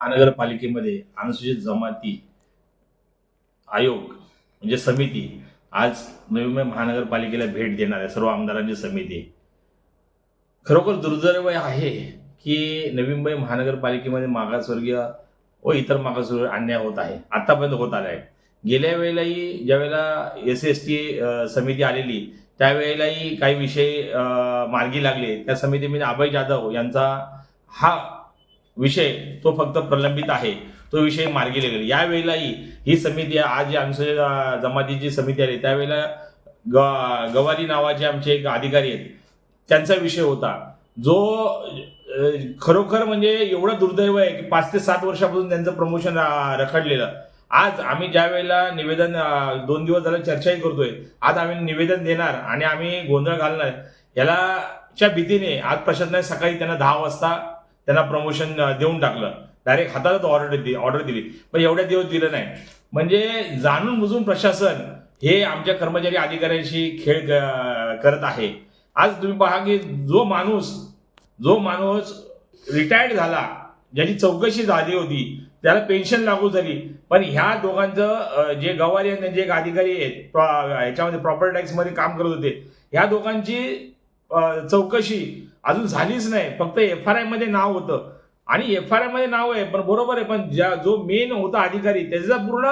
महानगरपालिकेमध्ये अनुसूचित जमाती आयोग म्हणजे समिती आज नवी मुंबई महानगरपालिकेला भेट देणार आहे सर्व आमदारांची समिती. खरोखर दुर्दैव आहे की नवी मुंबई महानगरपालिकेमध्ये मागासवर्गीय व इतर मागासवर्गीय अन्याय होत आहे. आतापर्यंत होत आला आहे गेल्या वेळेलाही ज्यावेळेला एस एस टी समिती आलेली त्यावेळेलाही काही विषय मार्गी लागले. त्या समितीमध्ये अभय जाधव यांचा हा विषय तो फक्त प्रलंबित आहे तो विषय मार्गी लागेल. यावेळेलाही ही समिती आज जी अनुसूचित जमातीची समिती आली त्यावेळेला ग गवारी नावाचे आमचे एक अधिकारी आहेत त्यांचा विषय होता. जो खरोखर म्हणजे एवढं दुर्दैव आहे की पाच ते सात वर्षापासून त्यांचं प्रमोशन रखडलेलं. आज आम्ही ज्या वेळेला निवेदन दोन दिवस झालं चर्चाही करतोय आज आम्ही निवेदन देणार आणि आम्ही गोंधळ घालणार याला च्या भीतीने आज प्रशासनाने सकाळी त्यांना दहा वाजता त्यांना प्रमोशन देऊन टाकलं. डायरेक्ट हातातच ऑर्डर दिली ऑर्डर दिली. पण एवढ्या दिवस दिलं नाही. म्हणजे जाणून बुजून प्रशासन हे आमच्या कर्मचारी अधिकाऱ्यांशी खेळ क- करत आहे. आज तुम्ही पहा की जो माणूस जो माणूस रिटायर्ड झाला ज्याची चौकशी झाली होती त्याला पेन्शन लागू झाली. पण ह्या दोघांचं जे गवारी आणि त्यांचे एक अधिकारी आहेत प्र- ह्याच्यामध्ये प्रॉपर्टी टॅक्समध्ये काम करत होते ह्या दोघांची चौकशी अजून झालीच नाही. फक्त एफ आर आयमध्ये नाव होतं. आणि एफ आर आयमध्ये नाव आहे पण बरोबर आहे पण ज्या जो मेन होता अधिकारी त्याचा पूर्ण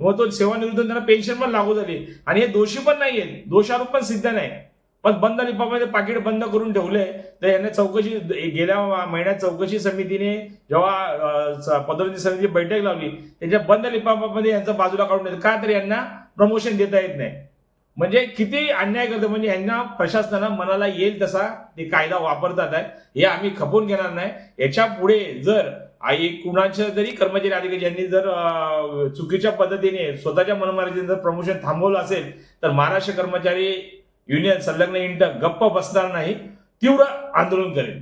मग तो सेवानिवृत्त त्यांना पेन्शन पण लागू झाली. आणि हे दोषी पण नाहीये. दोषारोप पण सिद्ध नाही. पण बंद लिफामध्ये पाकिट बंद करून ठेवले तर यांना चौकशी गेल्या महिन्यात चौकशी समितीने जेव्हा पदोन्नती समितीची बैठक लावली त्याच्या बंद लिफाफामध्ये यांचं बाजूला काढून का तर यांना प्रमोशन देता येत नाही. म्हणजे किती अन्याय करतो म्हणजे यांना प्रशासनाला मनाला येईल तसा ते कायदा वापरतात आहे. हे आम्ही खपवून घेणार नाही. याच्यापुढे जर आई कुणाच्या जरी कर्मचारी अधिकारी ज्यांनी जर चुकीच्या पद्धतीने स्वतःच्या मनमार्जीने जर प्रमोशन थांबवलं असेल तर महाराष्ट्र कर्मचारी युनियन संलग्न इंटर गप्प बसणार नाही तीव्र आंदोलन करेल.